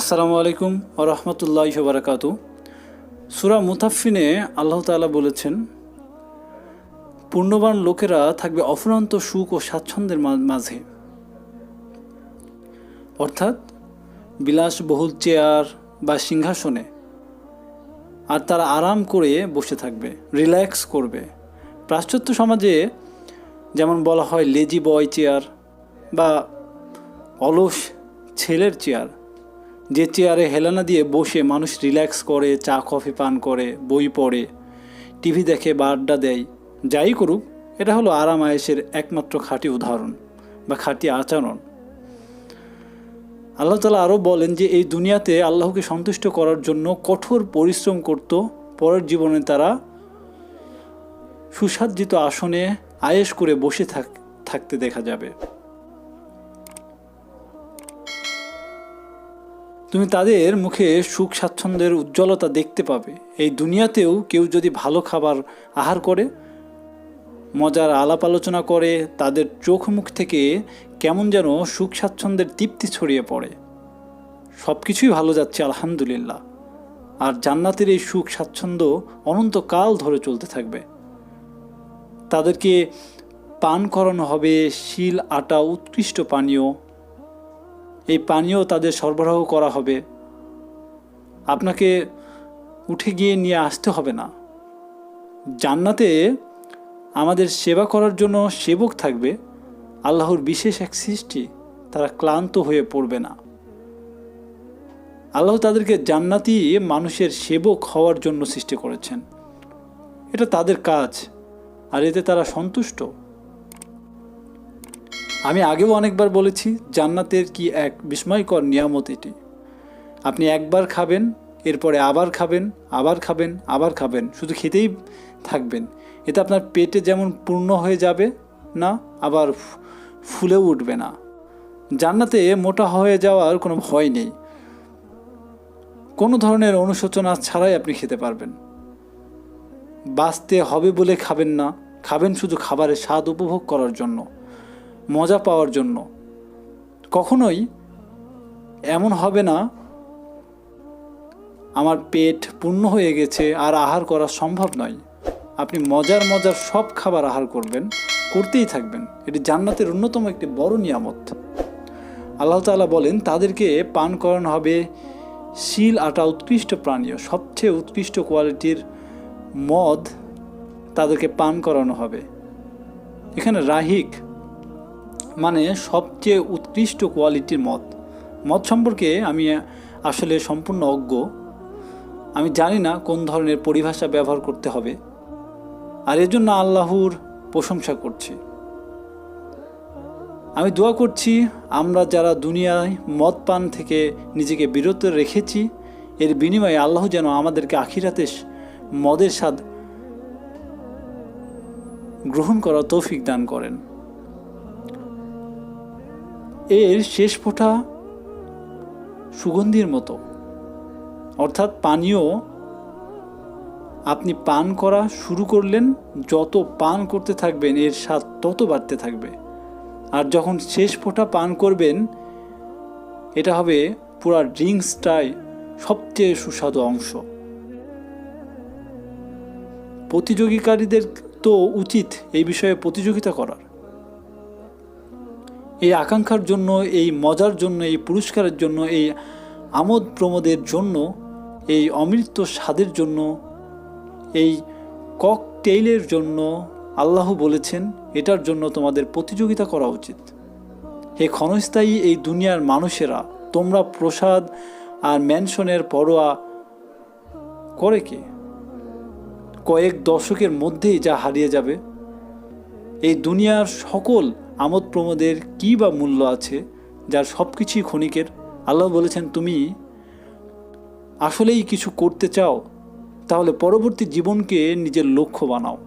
আসসালামু আলাইকুম রহমতুল্লাহ বারাকাত সুরা মুতাফিনে আল্লাহ তাআলা বলেছেন পূর্ণবান লোকেরা থাকবে অফুরন্ত সুখ ও স্বাচ্ছন্দ্যের মাঝে। অর্থাৎ বিলাসবহুল চেয়ার বা সিংহাসনে আর তারা আরাম করে বসে থাকবে, রিল্যাক্স করবে। পাশ্চাত্য সমাজে যেমন বলা হয় লেজি বয় চেয়ার বা অলস ছেলের চেয়ার যে চেয়ারে হেলানা দিয়ে বসে মানুষ রিল্যাক্স করে, চা, কফি, পান করে, বই পড়ে, টিভি দেখে বা আড্ডা দেয়, যাই করুক, এটা হলো আরাম আয়েসের একমাত্র খাঁটি উদাহরণ বা খাঁটি আচরণ। আল্লাহ তালা আরও বলেন যে, এই দুনিয়াতে আল্লাহকে সন্তুষ্ট করার জন্য কঠোর পরিশ্রম করত, পরের জীবনে তারা সুসাজ্জিত আসনে আয়েস করে বসে থাক, থাকতে দেখা যাবে। তুমি তাদের মুখে সুখ স্বাচ্ছন্দ্যের উজ্জ্বলতা দেখতে পাবে। এই দুনিয়াতেও কেউ যদি ভালো খাবার আহার করে, মজার আলাপ আলোচনা করে, তাদের চোখ মুখ থেকে কেমন যেন সুখ স্বাচ্ছন্দ্যের তৃপ্তি ছড়িয়ে পড়ে। সব কিছুই ভালো যাচ্ছে, আলহামদুলিল্লাহ। আর জান্নাতের এই সুখ স্বাচ্ছন্দ্য অনন্তকাল ধরে চলতে থাকবে। তাদেরকে পান করানো হবে শিল, আটা, উৎকৃষ্ট পানীয় এই পানীয় তাদের সরবরাহ করা হবে। আপনাকে উঠে গিয়ে নিয়ে আসতে হবে না। জান্নাতে আমাদের সেবা করার জন্য সেবক থাকবে। আল্লাহর বিশেষ এক সৃষ্টি, তারা ক্লান্ত হয়ে পড়বে না। আল্লাহ তাদেরকে জান্নাতি মানুষের সেবক হওয়ার জন্য সৃষ্টি করেছেন। এটা তাদের কাজ, আর এতে তারা সন্তুষ্ট। আমি আগেও অনেকবার বলেছি, জান্নাতের কি এক বিস্ময়কর নিয়ামত এটি। আপনি একবার খাবেন, এরপরে আবার খাবেন আবার খাবেন আবার খাবেন, শুধু খেতেই থাকবেন। এতে আপনার পেটে যেমন পূর্ণ হয়ে যাবে না, আবার ফুলেও উঠবে না। জান্নাতে মোটা হয়ে যাওয়ার কোনো ভয় নেই। কোনো ধরনের অনুশোচনা ছাড়াই আপনি খেতে পারবেন। বাঁচতে হবে বলে খাবেন না, খাবেন শুধু খাবারের স্বাদ উপভোগ করার জন্য। মজা পাওয়ার জন্য। কখনোই এমন হবে না, আমার পেট পূর্ণ হয়ে গেছে আর আহার করা সম্ভব নয়। আপনি মজার মজার সব খাবার আহার করবেন, করতেই থাকবেন। এটি জান্নাতের অন্যতম একটি বড় নিয়ামত। আল্লাহ তাআলা বলেন, তাদেরকে পান করানো হবে শিল আটা, উৎকৃষ্ট প্রাণীয়, সবচেয়ে উৎকৃষ্ট কোয়ালিটির মদ তাদেরকে পান করানো হবে। এখানে রাহিক মানে সবচেয়ে উৎকৃষ্ট কোয়ালিটির মদ। মদ সম্পর্কে আমি আসলে সম্পূর্ণ অজ্ঞ। আমি জানি না কোন ধরনের পরিভাষা ব্যবহার করতে হবে। আর এর জন্য আল্লাহর প্রশংসা করছি। আমি দোয়া করছি, আমরা যারা দুনিয়ায় মদ পান থেকে নিজেকে বিরত রেখেছি, এর বিনিময়ে আল্লাহ যেন আমাদেরকে আখিরাতে মদের স্বাদ গ্রহণ করা তৌফিক দান করেন। এর শেষ ফোঁটা সুগন্ধির মতো। অর্থাৎ পানীয় আপনি পান করা শুরু করলেন, যত পান করতে থাকবেন, এর স্বাদ তত বাড়তে থাকবে। আর যখন শেষ ফোঁটা পান করবেন, এটা হবে পুরা ড্রিঙ্কসটাই সবচেয়ে সুস্বাদু অংশ। প্রতিযোগীকারীদের তো উচিত এই বিষয়ে প্রতিযোগিতা করার। এই আকাঙ্ক্ষার জন্য, এই মজার জন্য, এই পুরস্কারের জন্য, এই আমোদ প্রমোদের জন্য, এই অমৃত স্বাদের জন্য, এই ককটেইলের জন্য আল্লাহ বলেছেন, এটার জন্য তোমাদের প্রতিযোগিতা করা উচিত। হে ক্ষণস্থায়ী এই দুনিয়ার মানুষেরা, তোমরা প্রসাদ আর ম্যানশনের পরোয়া করে কে? কয়েক দশকের মধ্যেই যা হারিয়ে যাবে। এই দুনিয়ার সকল আমোদ প্রমোদের কী বা মূল্য আছে, যার সব কিছুই ক্ষণিকের? আল্লাহ বলেছেন, তুমি আসলেই কিছু করতে চাও? তাহলে পরবর্তী জীবনকে নিজের লক্ষ্য বানাও।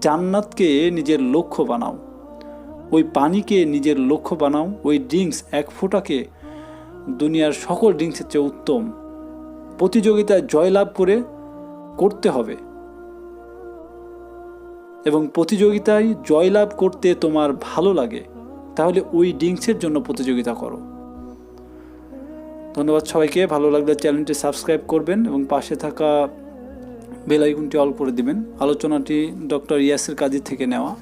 জান্নাতকে নিজের লক্ষ্য বানাও। ওই পানিকে নিজের লক্ষ্য বানাও। ওই ড্রিঙ্কস এক ফোঁটাকে দুনিয়ার সকল ড্রিঙ্কসের চেয়ে উত্তম। প্রতিযোগিতায় জয়লাভ করে করতে হবে। এবং প্রতিযোগিতায় জয়লাভ করতে তোমার ভালো লাগে, তাহলে ওই ড্রিঙ্কসের জন্য প্রতিযোগিতা করো। ধন্যবাদ সবাইকে, ভালো লাগলে চ্যানেলটি সাবস্ক্রাইব করবেন এবং পাশে থাকা বেল আইকনটি অল করে দিবেন। আলোচনাটি ডক্টর ইয়াসির কাজী থেকে নেওয়া।